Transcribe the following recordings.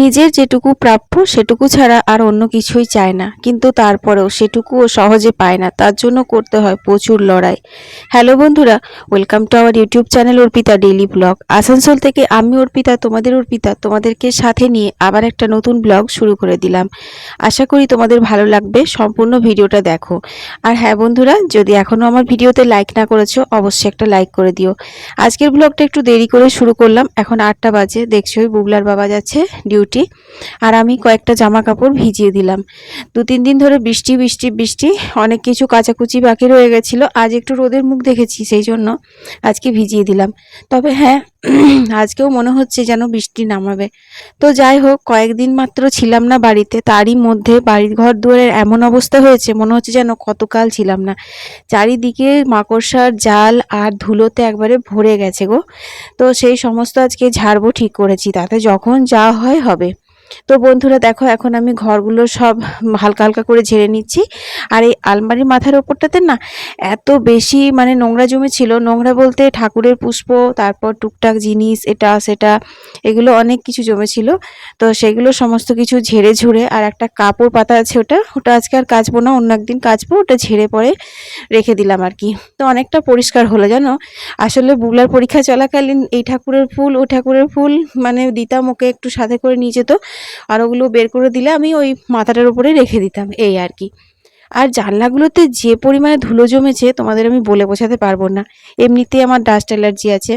নিজের যেটুকু প্রাপ্য সেটুকু ছাড়া আর অন্য কিছুই চায় না। কিন্তু তারপরেও সেটুকুও সহজে পায় না। তার জন্য করতে হয় প্রচুর লড়াই। হ্যালো বন্ধুরা, welcome to our YouTube channel Arpita daily vlog. Asansol থেকে আমি অর্পিতা, তোমাদের অর্পিতা, তোমাদেরকে সাথে নিয়ে আবার একটা নতুন ব্লগ শুরু করে দিলাম। আশা করি তোমাদের ভালো লাগবে, সম্পূর্ণ ভিডিওটা দেখো। আর হ্যাঁ বন্ধুরা, যদি এখনও আমার ভিডিওতে লাইক না করেছ, অবশ্যই একটা লাইক করে দিও। আজকের ব্লগটা একটু দেরি করে শুরু করলাম। এখন আটটা বাজে দেখছোই বুগলার বাবা যাচ্ছে ডিউটি আর আমি কয়েকটা জামা কাপড় ভিজিয়ে দিলাম। দু, তিন দিন ধরে বৃষ্টি বৃষ্টি বৃষ্টি, অনেক কিছু কাচাকুচি বাকি রয়ে গেছিল। আজ একটু রোদের মুখ দেখেছি, সেই জন্য আজকে ভিজিয়ে দিলাম। তবে হ্যাঁ আজকেও মনে হচ্ছে যেন বৃষ্টি নামাবে। তো যাই হোক, কয়েকদিন মাত্র ছিলাম না বাড়িতে, তারই মধ্যে বাড়ির ঘর দুয়ারের এমন অবস্থা হয়েছে, মনে হচ্ছে যেন কতকাল ছিলাম না। চারিদিকে মাকড়সার জাল আর ধুলোতে একবারে ভরে গেছে গো। তো সেই সমস্ত আজকে ঝাড়বো ঠিক করেছি, তাতে যখন যা হয় হবে। sabe তো বন্ধুরা দেখো, এখন আমি ঘরগুলো সব হালকা হালকা করে ঝেড়ে নিচ্ছি। আর এই আলমারির মাথার ওপরটাতে না এত বেশি মানে নোংরা জমে ছিল নোংরা বলতে ঠাকুরের পুষ্প, তারপর টুকটাক জিনিস, এটা, সেটা, এগুলো অনেক কিছু জমেছিল। তো সেগুলো সমস্ত কিছু ঝেড়ে ঝুড়ে, আর একটা কাপড় পাতা আছে ওটা ওটা আজকে আর কাচবো না, অন্য একদিন কাচবো, ওটা ঝেড়ে পরে রেখে দিলাম আর কি। তো অনেকটা পরিষ্কার হলো, জানো? আসলে বুলার পরীক্ষা চলাকালীন এই ঠাকুরের ফুল ওই ঠাকুরের ফুল মানে দিতাম ওকে একটু সাথে করে নিয়ে যেত। আর ওগুলো বের করে দিলে আমি ওই মাথাটার উপরে রেখে দিতাম, এই আর কি। আর জানলাগুলোতে যে পরিমাণে ধুলো জমেছে, তোমাদের আমি বলে বোঝাতে পারব না। এমনিতেই আমার ডাস্ট অ্যালার্জি আছে।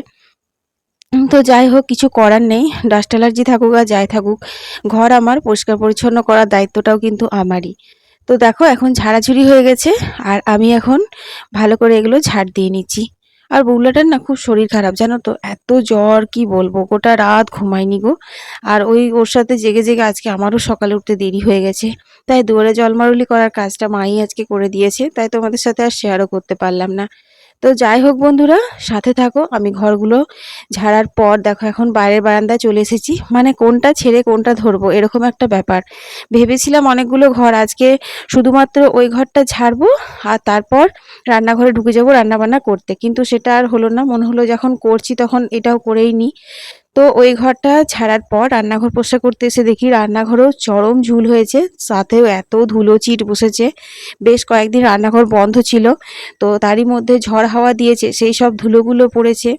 তো যাই হোক, কিছু করার নেই। ডাস্ট অ্যালার্জি থাকুক আর যাই থাকুক, ঘর আমার পরিষ্কার পরিচ্ছন্ন করার দায়িত্বটাও কিন্তু আমারই। তো দেখো, এখন ঝাড়াঝুড়ি হয়ে গেছে, আর আমি এখন ভালো করে এগুলো ঝাড় দিয়ে নিচ্ছি। আর বউলাটার না খুব শরীর খারাপ, জানো তো? এত জ্বর, কি বলব? গোটা রাত ঘুমায়নি গো। আর ওই ওর সাথে জেগে জেগে আজকে আমারও সকালে উঠতে দেরি হয়ে গেছে। তাই দুয়ারে জলমারুলি করার কাজটা মাই আজকে করে দিয়েছে, তাই তোমাদের সাথে আর শেয়ারও করতে পারলাম না। তো যাই হোক বন্ধুরা, সাথে থাকো। আমি ঘরগুলো ঝাড়ার পর দেখো এখন বাইরের বারান্দায় চলে এসেছি। মানে কোনটা ছেড়ে কোনটা ধরবো, এরকম একটা ব্যাপার। ভেবেছিলাম অনেকগুলো ঘর, আজকে শুধুমাত্র ওই ঘরটা ঝাড়বো আর তারপর রান্নাঘরে ঢুকে যাব রান্নাবান্না করতে। কিন্তু সেটা আর হলো না, মনে হলো যখন করছি তখন এটাও করেই নিই তো ওই ঘরটা ছাড়ার পর রান্নাঘর পরিষ্কার করতে এসে দেখি রান্নাঘরেও চরম ঝুল হয়েছে, সাথেও এত ধুলো চিট বসেছে। বেশ কয়েকদিন রান্নাঘর বন্ধ ছিল, তো তারই মধ্যে ঝড় হাওয়া দিয়েছে, সেই সব ধুলোগুলো পড়েছে।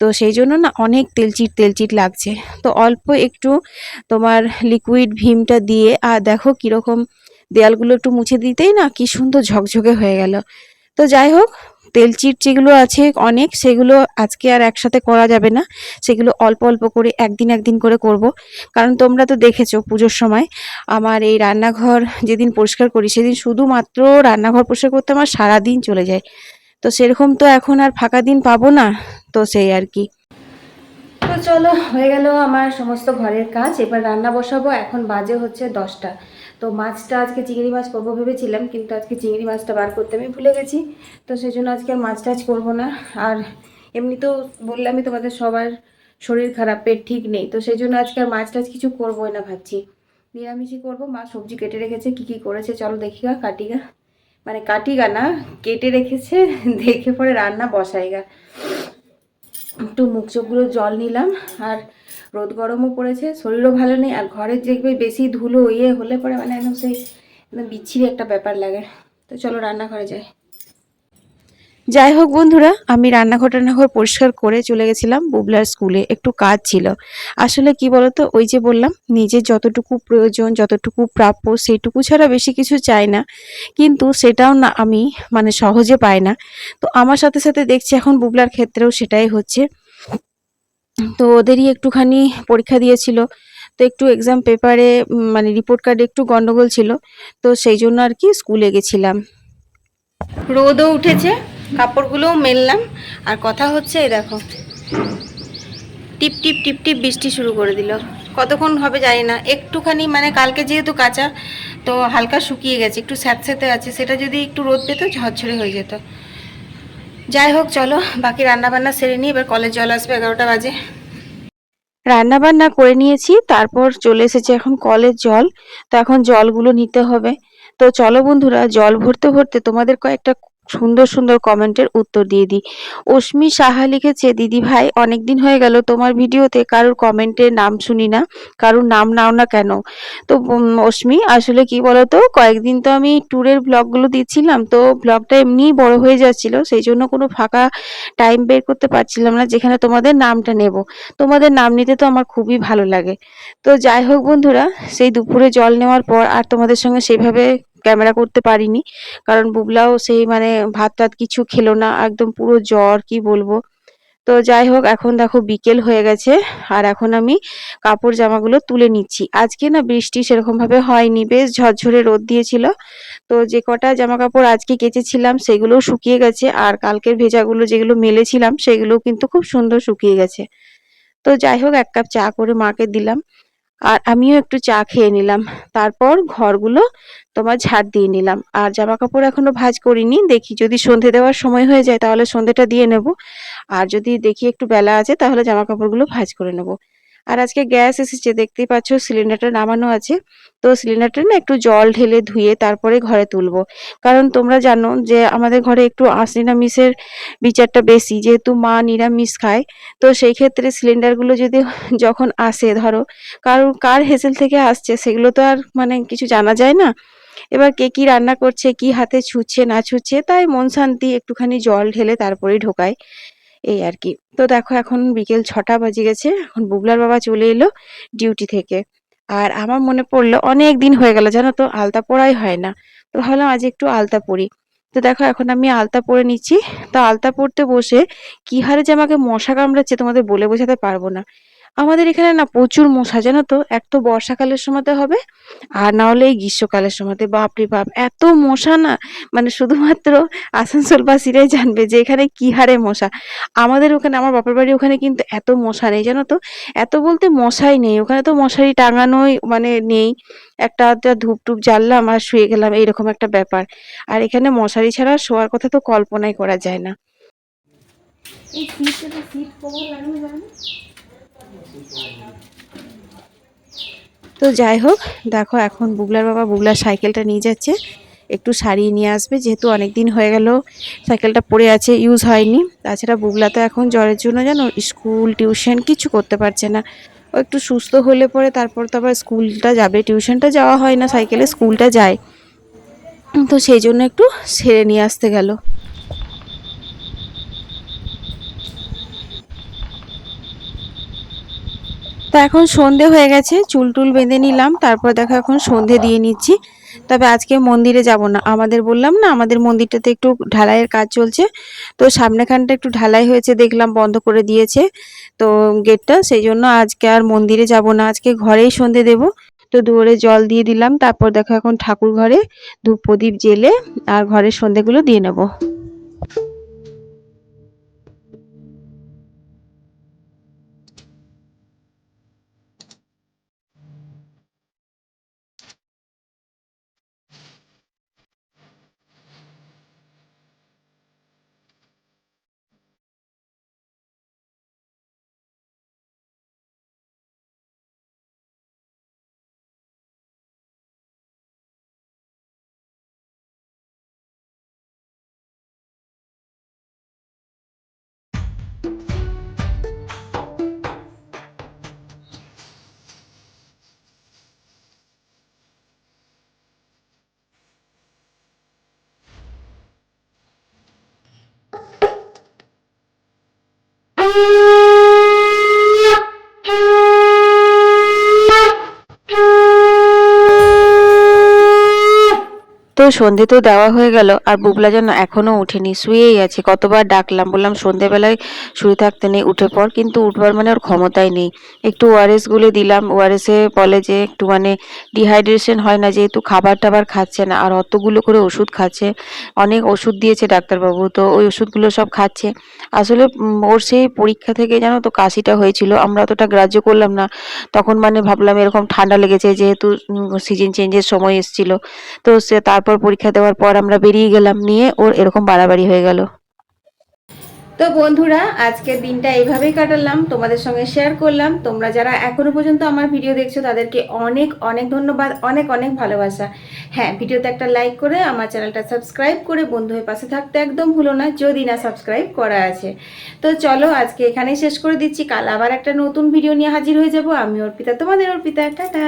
তো সেই জন্য না অনেক তেলচিট তেলচিট লাগছে। তো অল্প একটু তোমার লিকুইড ভীমটা দিয়ে, আর দেখো কীরকম দেয়ালগুলো একটু মুছে দিতেই না কি সুন্দর ঝকঝকে হয়ে গেল। তো যাই হোক তেলচিট যেগুলো আছে অনেক, সেগুলো আজকে আর একসাথে করা যাবে না। সেগুলো অল্প অল্প করে একদিন একদিন করে করব। কারণ তোমরা তো দেখেছ পুজোর সময়, আমার এই রান্নাঘর যেদিন পরিষ্কার করি, সেদিন শুধুমাত্র রান্নাঘর পরিষ্কার করতে আমার সারাদিন চলে যায়। তো সেরকম তো এখন আর ফাঁকা দিন পাবো না। তো সেই আর কি। তো চলো, হয়ে গেল আমার সমস্ত ঘরের কাজ। এবার রান্না বসাবো, এখন বাজে হচ্ছে দশটা। তো মাছটা আজকে চিংড়ি মাছ করব ভেবেছিলাম, কিন্তু আজকে চিংড়ি মাছটা বার করতে আমি ভুলে গেছি। তো সেই জন্য আজকে আর মাছ টাছ করব না। আর এমনিতেও বললামই তোমাদের সবার শরীর খারাপ, পেট ঠিক নেই। তো সেই জন্য আজকে আর মাছ টাছ কিছু করবোই না ভাবছি। নিরামিষই করব, মা সবজি কেটে রেখেছে, কি কি করেছে চলো দেখি গা কাটিগা মানে কাটিগা না, কেটে রেখেছে, দেখে পরে রান্না বসাই গা। একটু মুখ চোখগুলো জল নিলাম, আর রোদ গরমও পড়েছে, শরীরও ভালো নেই, আর ঘরে দেখবে বেশি ধুলো ইয়ে হলে পরে মানে একদম সেই একদম বিচ্ছিরি একটা ব্যাপার লাগে। তো চলো রান্নাঘরে যাই। যাই হোক বন্ধুরা, আমি রান্নাঘর টান্নাঘর পরিষ্কার করে চলে গেছিলাম বুবলার স্কুলে, একটু কাজ ছিল। আসলে কি বলতো, ওই যে বললাম, নিজের যতটুকু প্রয়োজন, যতটুকু প্রাপ্য সেইটুকু ছাড়া বেশি কিছু চাই না। কিন্তু সেটাও না আমি মানে সহজে পাই না। তো আমার সাথে সাথে দেখছি এখন বুবলার ক্ষেত্রেও সেটাই হচ্ছে। তো ওদেরই একটুখানি পরীক্ষা দিয়েছিল। তো একটু এক্সাম পেপারে মানে রিপোর্ট কার্ডে একটু গন্ডগোল ছিল। তো সেই জন্য আর কি স্কুলে গেছিলাম। রোদও উঠেছে। কাপড়গুলোও মেললাম। আর কথা হচ্ছে, এই দেখো, টিপ টিপ টিপ টিপ বৃষ্টি শুরু করে দিল। কতক্ষণ হবে জানি না। একটুখানি মানে কালকে যেহেতু কাঁচা, তো হালকা শুকিয়ে গেছে, একটু স্যাঁতস্যাঁতে আছে, সেটা যদি একটু রোদ পেতো ঝরঝরে হয়ে যেত। যাই হোক, চলো, বাকি রান্না বান্না সেরে নিই, এবার কলেজ জল আসবে এগারোটা বাজে। রান্না বান্না করে নিয়েছি, তারপর চলে এসেছে এখন কলের জল। তো এখন জলগুলো নিতে হবে। তো চলো বন্ধুরা, জল ভরতে ভরতে তোমাদের কয়েকটা সুন্দর সুন্দর কমেন্টের উত্তর দিয়ে দিই। অশ্মি সাহা লিখেছে, দিদি ভাই, অনেকদিন হয়ে গেল তোমার ভিডিওতে, কারোর কমেন্টের নাম শুনি না, কারোর নাম নাও না কেন? তো অশ্মি আসলে কি বলতো, কয়েকদিন তো আমি ট্যুরের ব্লগগুলো দিচ্ছিলাম, তো ব্লগটা এমনিই বড় হয়ে যাচ্ছিল, সেই জন্য কোনো ফাঁকা টাইম বের করতে পারছিলাম না, যেখানে তোমাদের নামটা নেব। তোমাদের নাম নিতে তো আমার খুবই ভালো লাগে। তো যাই হোক বন্ধুরা, সেই দুপুরে জল নেওয়ার পর আর তোমাদের সঙ্গে সেইভাবে ক্যামেরা করতে পারিনি। কারণ বুবলাও সেই মানে ভাত টাত কিছু খেলো না, একদম পুরো জ্বর, কি বলব। তো যাই হোক, এখন দেখো বিকেল হয়ে গেছে, আর এখন আমি কাপড় জামাগুলো তুলে নিচ্ছি। আজকে না বৃষ্টি সেরকম ভাবে হয়নি, বেশ ঝরঝরে রোদ দিয়েছিল। তো যে কটা জামা কাপড় আজকে কেচেছিলাম সেগুলো শুকিয়ে গেছে, আর কালকের ভেজাগুলো যেগুলো মেলেছিলাম সেগুলো কিন্তু খুব সুন্দর শুকিয়ে গেছে। তো যাই হোক, এক কাপ চা করে মাকে দিলাম। আর আমিও একটু চা খেয়ে নিলাম। তারপর ঘরগুলো তোমার ঝাড় দিয়ে নিলাম। আর জামা কাপড় এখনও ভাজ করিনি। দেখি যদি সন্ধে দেওয়ার সময় হয়ে যায় তাহলে সন্ধেটা দিয়ে নেব। আর যদি দেখি একটু বেলা আছে তাহলে জামা কাপড়গুলো ভাজ করে নেব। আর আজকে গ্যাস এসেছে, দেখতেই পাচ্ছ সিলিন্ডারটা নামানো আছে। তো সিলিন্ডারটা না একটু জল ঢেলে ধুয়ে তারপরে ঘরে তুলবো। কারণ তোমরা জানো যে আমাদের ঘরে একটু আঁশ নিরামিষের বিচারটা বেশি, যেহেতু মা নিরামিষ খায়, তো সেই ক্ষেত্রে সিলিন্ডারগুলো যদি যখন আসে, ধরো, কার কার হেসেল থেকে আসছে, সেগুলো তো আর মানে কিছু জানা যায় না। এবার কে কি রান্না করছে, কি হাতে ছুঁচ্ছে, না ছুঁচ্ছে, তাই মন শান্তি একটুখানি জল ঢেলে তারপরেই ঢোকায়। এই আর কি তো দেখো এখন বিকেল ছটা বাজে গেছে, এখন বুবলার বাবা চলে এলো ডিউটি থেকে। আর আমার মনে পড়ল অনেক দিন হয়ে গেল, জানো তো, আলতা পড়াই হয় না। তো ভাবলাম আজ একটু আলতা পড়ি তো দেখো এখন আমি আলতা পরে নিচ্ছি। তো আলতা পরতে বসে কি হারে যে আমাকে মশা কামড়াচ্ছে তোমাদের বলে বোঝাতে পারব না। আমাদের এখানে না প্রচুর মশা, জানো তো? এক তো বর্ষাকালের সময়তে হবে, আর না হলে এই গ্রীষ্মকালের সময়তে। বাপরে বাপ, এত মশা না? মানে শুধুমাত্র আসানসোলবাসীরাই জানবে যে এখানে কি হারে মশা। আমাদের ওখানে, আমার বাপের বাড়ি ওখানে কিন্তু এত মশা নেই, জানো তো? এত বলতে মশাই নেই, ওখানে তো মশারি টাঙানোই মানে নেই। একটা ধূপ টুপ জ্বাললাম আর শুয়ে গেলাম, এইরকম একটা ব্যাপার। আর এখানে মশারি ছাড়া শোয়ার কথা তো কল্পনাই করা যায় না। এই সিটটাতে সিট কভার লাগানো যায় না তো যাই হোক, দেখো এখন বুগলার বাবা বুগলার সাইকেলটা নিয়ে যাচ্ছে। একটু সারিয়ে নিয়ে আসবে, যেহেতু অনেক দিন হয়ে গেল সাইকেলটা পড়ে আছে ইউজ হয়নি। তাছাড়া বুগলা তো এখন জ্বরের জন্য জানো স্কুল, টিউশন কিছু করতে পারছে না। ও একটু সুস্থ হলে পরে তারপর তো আবার স্কুলটা যাবে। টিউশনটা যাওয়া হয় না, সাইকেলে স্কুলটা যায়। তো সেই জন্য একটু সেরে নিয়ে আসতে গেল। তো এখন সন্ধে হয়ে গেছে, চুল টুল বেঁধে নিলাম, তারপর দেখো এখন সন্ধে দিয়ে নিচ্ছি। তবে আজকে মন্দিরে যাব না, আমাদের বললাম না, আমাদের মন্দিরটাতে একটু ঢালাইয়ের কাজ চলছে। তো সামনেখানটা একটু ঢালাই হয়েছে, দেখলাম বন্ধ করে দিয়েছে, তো গেটটা, সেই জন্য আজকে আর মন্দিরে যাব না, আজকে ঘরেই সন্ধে দেব। তো দুয়ারে জল দিয়ে দিলাম, তারপর দেখো এখন ঠাকুর ঘরে ধূপ প্রদীপ জেলে আর ঘরের সন্ধেগুলো দিয়ে নেব। তো সন্ধে তো দেওয়া হয়ে গেল, আর বুবলা যেন এখনও উঠেনি। শুয়েই আছে, কতবার ডাকলাম, বললাম সন্ধেবেলায় শুয়ে থাকতে নেই, উঠে পর কিন্তু উঠবার মানে ওর ক্ষমতাই নেই। একটু ওআরএস গুলে দিলাম ওআরএস এ বলে যে একটু মানে ডিহাইড্রেশন হয় না, যেহেতু খাবার টাবার খাচ্ছে না, আর অতগুলো করে ওষুধ খাচ্ছে, অনেক ওষুধ দিয়েছে ডাক্তারবাবু, তো ওই ওষুধগুলো সব খাচ্ছে। আসলে ওর সেই পরীক্ষা থেকে জানো তো কাশিটা হয়েছিল, আমরা অতটা গ্রাহ্য করলাম না, তখন মানে ভাবলাম এরকম ঠান্ডা লেগেছে, যেহেতু সিজন চেঞ্জের সময় এসেছিল, তো সে তারপর পরীক্ষা দেওয়ার পর আমরা বেরিয়ে গেলাম নিয়ে ওর এরকম বাড়াবাড়ি হয়ে গেল। তো বন্ধুরা, আজকের দিনটা এইভাবেই কাটালাম। তোমাদের সঙ্গে শেয়ার করলাম। তোমরা যারা এখনও পর্যন্ত আমার ভিডিও দেখছ, তাদেরকে অনেক অনেক ধন্যবাদ, অনেক অনেক ভালোবাসা। হ্যাঁ ভিডিওতে একটা লাইক করে আমার চ্যানেলটা সাবস্ক্রাইব করে বন্ধু হয়ে পাশে থাকতে একদম ভুলো না, যদি না সাবস্ক্রাইব করা আছে। তো চলো, আজকে এখানেই শেষ করে দিচ্ছি। কাল আবার একটা নতুন ভিডিও নিয়ে হাজির হয়ে যাব। আমি অর্পিতা, তোমাদের অর্পিতা, টাটা।